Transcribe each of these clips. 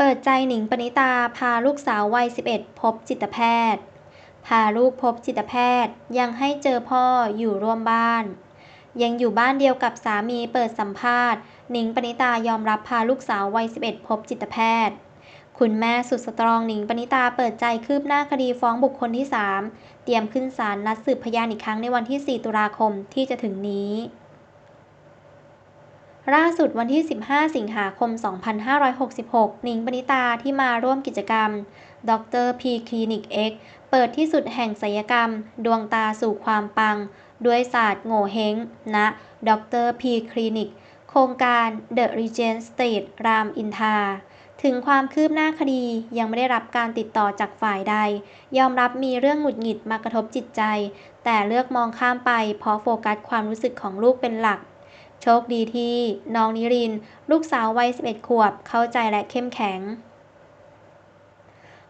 เปิดใจหนิงปณิตาพาลูกสาววัย 11 พบจิตแพทย์ พาลูกพบจิตแพทย์ยังให้เจอพ่ออยู่ร่วมบ้าน ยังอยู่บ้านเดียวกับสามีเปิดสัมภาษณ์หนิงปณิตายอมรับพาลูกสาววัย 11 พบจิตแพทย์ คุณแม่สุดสตรองหนิงปณิตาเปิดใจคืบหน้าคดีฟ้องบุคคลที่ 3 เตรียมขึ้นศาลนัดสืบพยานอีกครั้งในวันที่ 4 ตุลาคมที่จะถึงนี้ ล่าสุดวันที่ 15 สิงหาคม 2566 นิงปณิตาที่มาร่วมกิจกรรมดรพีคลินิกเอ็กเปิดที่สุดแห่งศัลยกรรม ดวงตาสู่ความปัง ด้วยศาสตร์โง่เฮงณดรพีคลินิก โครงการ The Regent Street รามอินทา ถึงความคืบหน้าคดียังไม่ได้รับการติดต่อจากฝ่ายใด ยอมรับมีเรื่องหงุดหงิดมากระทบจิตใจ แต่เลือกมองข้ามไปเพราะโฟกัสความรู้สึกของลูกเป็นหลัก โชคดีที่น้องนิริน ลูกสาววัย 11 ขวบ เข้าใจและเข้มแข็ง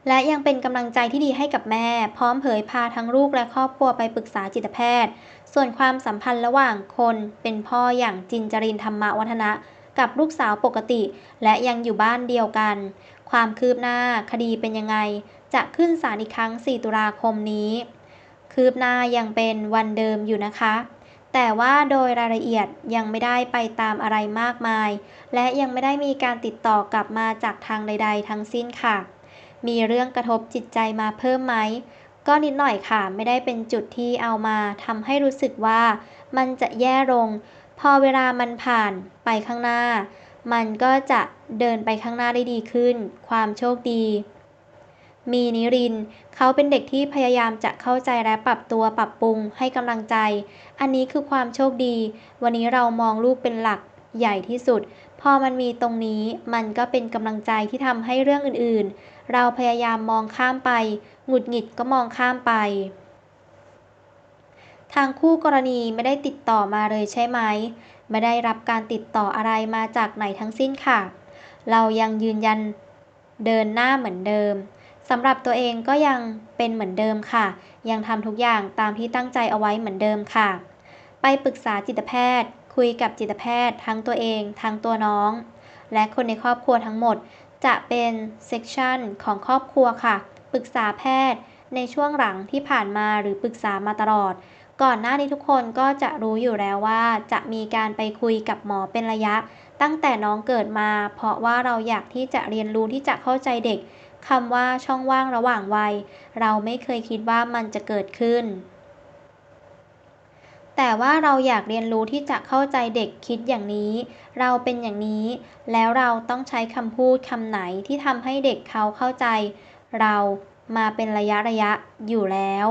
และยังเป็นกำลังใจที่ดีให้กับแม่ พร้อมเผยพาทั้งลูกและครอบครัวไปปรึกษาจิตแพทย์ ส่วนความสัมพันธ์ระหว่างคนเป็นพ่ออย่างจินจรินธรรมวัฒนะกับลูกสาวปกติ และยังอยู่บ้านเดียวกัน ความคืบหน้าคดีเป็นยังไง จะขึ้นศาลอีกครั้ง 4 ตุลาคมนี้ คืบหน้ายังเป็นวันเดิมอยู่นะคะ แต่ว่าโดยรายละเอียดยังไม่ได้ไปตามอะไรมากมาย และยังไม่ได้มีการติดต่อกลับมาจากทางใด ๆ ทั้งสิ้นค่ะ มีเรื่องกระทบจิตใจมาเพิ่มไหม ก็นิดหน่อยค่ะ ไม่ได้เป็นจุดที่เอามาทำให้รู้สึกว่ามันจะแย่ลง พอเวลามันผ่านไปข้างหน้า มันก็จะเดินไปข้างหน้าได้ดีขึ้น ความโชคดี มีนิริน เขาเป็นเด็กที่พยายามจะเข้าใจและปรับตัวปรับปรุงให้กำลังใจ อันนี้คือความโชคดี วันนี้เรามองลูกเป็นหลักใหญ่ที่สุด พอมันมีตรงนี้มันก็เป็นกำลังใจที่ทำให้เรื่องอื่นๆ เราพยายามมองข้ามไป หงุดหงิดก็มองข้ามไป ทางคู่กรณีไม่ได้ติดต่อมาเลยใช่ไหม ไม่ได้รับการติดต่ออะไรมาจากไหนทั้งสิ้นค่ะ เรายังยืนยันเดินหน้าเหมือนเดิม สำหรับตัวเองก็ยังเป็นเหมือนเดิมค่ะ ยังทำทุกอย่างตามที่ตั้งใจเอาไว้เหมือนเดิมค่ะ ไปปรึกษาจิตแพทย์ คุยกับจิตแพทย์ ทั้งตัวเองทั้งตัวน้อง และคนในครอบครัวทั้งหมด จะเป็นเซกชันของครอบครัวค่ะ ปรึกษาแพทย์ในช่วงหลังที่ผ่านมาหรือปรึกษามาตลอด ก่อนหน้านี้ทุกคนก็จะรู้อยู่แล้วว่าจะมีการไปคุยกับหมอเป็นระยะ ตั้งแต่น้องเกิดมา เพราะว่าเราอยากที่จะเรียนรู้ที่จะเข้าใจเด็ก คำว่าช่องว่างระหว่างวัย เราไม่เคยคิดว่ามันจะเกิดขึ้น แต่ว่าเราอยากเรียนรู้ที่จะเข้าใจเด็กคิดอย่างนี้ เราเป็นอย่างนี้ แล้วเราต้องใช้คำพูดคำไหนที่ทำให้เด็กเขาเข้าใจ เรามาเป็นระยะระยะอยู่แล้ว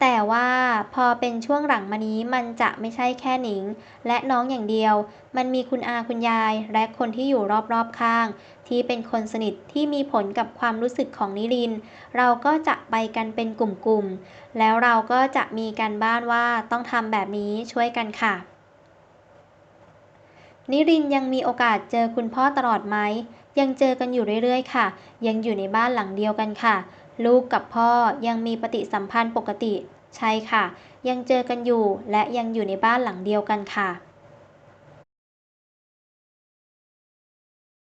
แต่ว่าพอเป็นช่วงหลังมานี้มันจะไม่ใช่แค่หนิง และน้องอย่างเดียว มันมีคุณอาคุณยาย และคนที่อยู่รอบๆข้าง ที่เป็นคนสนิทที่มีผลกับความรู้สึกของนิริน เราก็จะไปกันเป็นกลุ่มๆ แล้วเราก็จะมีการบ้านว่าต้องทำแบบนี้ช่วยกันค่ะ นิรินยังมีโอกาสเจอคุณพ่อตลอดไหมยังเจอกันอยู่เรื่อยๆ ค่ะ ยังอยู่ในบ้านหลังเดียวกันค่ะ ลูกกับพ่อยังมีปฏิสัมพันธ์ปกติ ใช่ค่ะ ยังเจอกันอยู่และยังอยู่ในบ้านหลังเดียวกันค่ะ